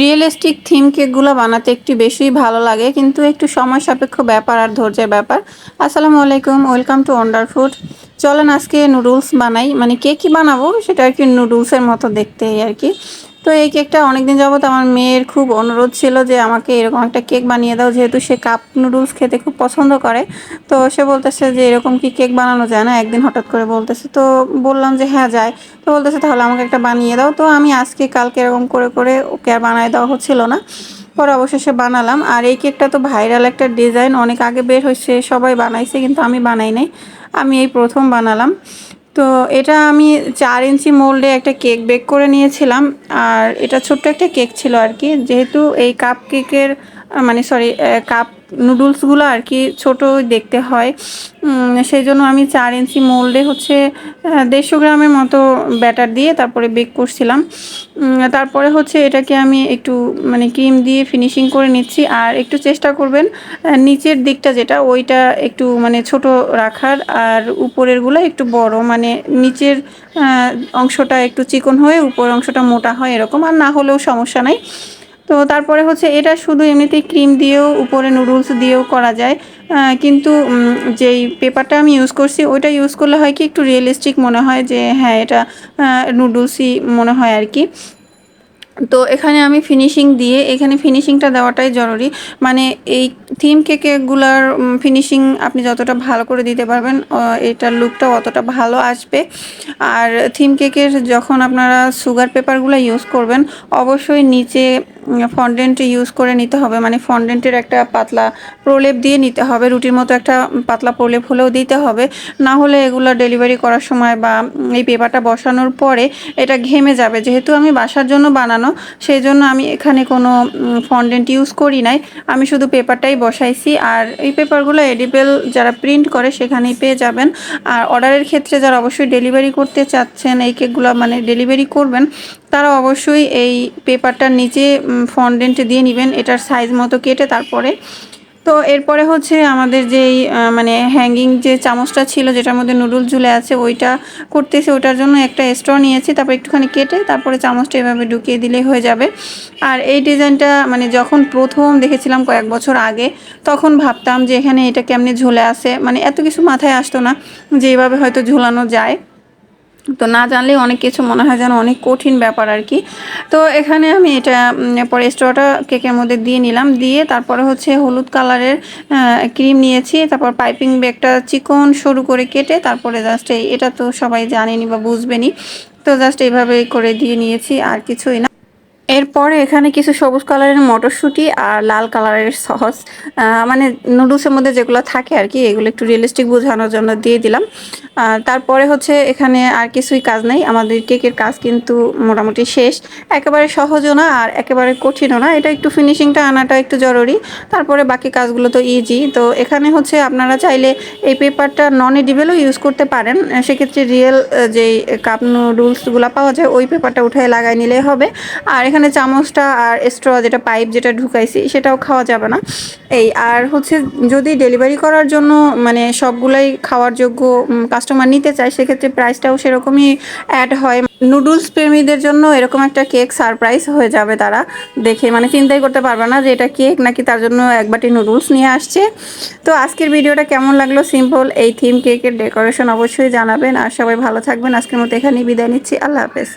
Realistic theme কেকগুলো বানাতে একটু বেশি ভালো লাগে, কিন্তু একটু সময় সাপেক্ষ ব্যাপার আর ধৈর্যের ব্যাপার। আসসালামু আলাইকুম, ওয়েলকাম টু ওয়ান্ডার ফুড চলেন আজকে নুডলস বানাই মানে কে কেকই বানাবো সেটা আর কি নুডলসের মতো দেখতে আর কি। তো এই কেকটা অনেকদিন যাবত আমার মেয়ের খুব অনুরোধ ছিল যে আমাকে এরকম একটা কেক বানিয়ে দাও, যেহেতু সে কাপ নুডলস খেতে খুব পছন্দ করে। তো সে বলতেছে যে এরকম কি কেক বানানো যায় না? একদিন হঠাৎ করে বলতেছে, তো বললাম যে হ্যাঁ যায়। তো বলতেছে, তাহলে আমাকে একটা বানিয়ে দাও। তো আমি আজকে কালকে এরকম করে করে ওকে আর বানিয়ে দেওয়া হচ্ছিল না। পরে অবশেষে বানালাম। আর এই কেকটা তো ভাইরাল একটা ডিজাইন, অনেক আগে বের হয়েছে, সবাই বানাইছে, কিন্তু আমি বানাই নাই। আমি এই প্রথম বানালাম। তো এটা আমি চার ইঞ্চি মোল্ডে একটা কেক বেক করে নিয়েছিলাম, আর এটা ছোট্ট একটা কেক ছিল আর কি। যেহেতু এই কাপ কেকের মানে সরি কাপ নুডলসগুলো আর কি ছোট দেখতে হয়। সেই জন্য আমি চার ইঞ্চি মোল্ডে হচ্ছে দেড়শো গ্রামের মতো ব্যাটার দিয়ে তারপরে বেক করছিলাম। তারপরে হচ্ছে এটাকে আমি একটু মানে ক্রিম দিয়ে ফিনিশিং করে নিচ্ছি। আর একটু চেষ্টা করবেন নিচের দিকটা যেটা, ওইটা একটু মানে ছোট রাখার। আর উপরেরগুলো একটু বড় মানে নিচের অংশটা একটু চিকন হয়ে উপর অংশটা মোটা হয় এরকম। আর না হলেও সমস্যা নাই। তো তারপরে হচ্ছে এটা শুধু এমনিতেই ক্রিম দিয়েও, উপরে নুডলস দিয়েও করা যায়। কিন্তু যেই পেপারটা আমি ইউজ করছি, ওইটা ইউজ করলে হয় কি একটু রিয়েলিস্টিক মনে হয় যে হ্যাঁ এটা নুডলসই মনে হয় আর কি। তো এখানে আমি ফিনিশিং দিয়ে, এখানে ফিনিশিংটা দেওয়াটাই জরুরি। মানে এই থিম কেকেগুলার ফিনিশিং আপনি যতটা ভালো করে দিতে পারবেন এটার লুকটা অতটা ভালো আসবে। আর থিম কেকের যখন আপনারা সুগার পেপারগুলো ইউজ করবেন, অবশ্যই নিচে ফন্ডেন্ট ইউজ করে নিতে হবে। মানে ফন্ডেন্টের একটা পাতলা প্রলেপ দিয়ে নিতে হবে। রুটির মতো একটা পাতলা প্রলেপ হলেও দিতে হবে। না হলে এগুলো ডেলিভারি করার সময় বা এই পেপারটা বসানোর পরে এটা ঘেমে যাবে। যেহেতু আমি বাসার জন্য বানানো, সেই জন্য আমি এখানে কোনো ফন্ডেন্ট ইউজ করি নাই। আমি শুধু পেপারটাই বসাইছি। আর এই পেপারগুলো এডিবেল যারা প্রিন্ট করে, সেখানেই পেয়ে যাবেন। আর অর্ডারের ক্ষেত্রে যারা অবশ্যই ডেলিভারি করতে চাচ্ছেন, এই কেকগুলো মানে ডেলিভারি করবেন তারা অবশ্যই এই পেপারটার নিচে ফন্ডেন্ট দিয়ে নেবেন, এটার সাইজ মতো কেটে তারপরে। তো এরপরে হচ্ছে আমাদের যেই মানে হ্যাঙ্গিং যে চামচটা ছিল, যেটার মধ্যে নুডলস ঝুলে আছে, ওইটা করতেছে ওটার জন্য একটা স্ট্র নিয়েছি, তারপর একটুখানি কেটে তারপরে চামচটা এভাবে ঢুকিয়ে দিলেই হয়ে যাবে। আর এই ডিজাইনটা মানে যখন প্রথম দেখেছিলাম কয়েক বছর আগে, তখন ভাবতাম যে এখানে এটা কেমনে ঝুলে আছে মানে এত কিছু মাথায় আসতো না যে এইভাবে হয়তো ঝুলানো যায়। তো না জানলে অনেক কিছু মনে হয় যেন অনেক কঠিন ব্যাপার আর কি। তো এখানে আমি এটা পরে স্ট্রটা কেকের মধ্যে দিয়ে নিলাম। দিয়ে তারপরে হচ্ছে হলুদ কালারের ক্রিম নিয়েছি। তারপর পাইপিং ব্যাগটা চিকন সরু করে কেটে তারপরে জাস্ট এটা তো সবাই জানেনি বা বুঝবেনি। তো জাস্ট এইভাবে করে দিয়ে নিয়েছি, আর কিছুই না। এরপরে এখানে কিছু সবুজ কালারের মটরশুঁটি আর লাল কালারের সস। মানে নুডলসের মধ্যে যেগুলো থাকে আর কি, এগুলো একটু রিয়েলিস্টিক বোঝানোর জন্য দিয়ে দিলাম। তারপরে হচ্ছে এখানে আর কিছুই কাজ নেই। আমাদের কেকের কাজ কিন্তু মোটামুটি শেষ। একেবারে সহজও না আর একেবারে কঠিনও না। এটা একটু ফিনিশিংটা আনাটা একটু জরুরি। তারপরে বাকি কাজগুলো তো ইজি তো এখানে হচ্ছে আপনারা চাইলে এই পেপারটা নন এডিবেলও ইউজ করতে পারেন। সেক্ষেত্রে রিয়েল যেই কাপ নুডলসগুলো পাওয়া যায়, ওই পেপারটা উঠে লাগাই নিলেই হবে। আর এখানে চামচটা আর স্ট্র যেটা পাইপ যেটা ঢুকাইছি, সেটাও খাওয়া যাবে না। এই, আর হচ্ছে যদি ডেলিভারি করার জন্য মানে সবগুলাই খাওয়ার যোগ্য কাস্টমার নিতে চায়, সেক্ষেত্রে প্রাইসটাও সেরকমই অ্যাড হয়। নুডলস প্রেমীদের জন্য এরকম একটা কেক সারপ্রাইজ হয়ে যাবে তারা, দেখে মানে চিন্তাই করতে পারবে না যে এটা কেক নাকি তার জন্য এক বাটি নুডলস নিয়ে আসছে। তো আজকের ভিডিওটা কেমন লাগল? সিম্পল এই থিম কেকের ডেকোরেশন অবশ্যই জানাবেন। আর সবাই ভালো থাকবেন। আজকের মতো এখানেই বিদায় নিচ্ছি। আল্লাহ হাফেজ।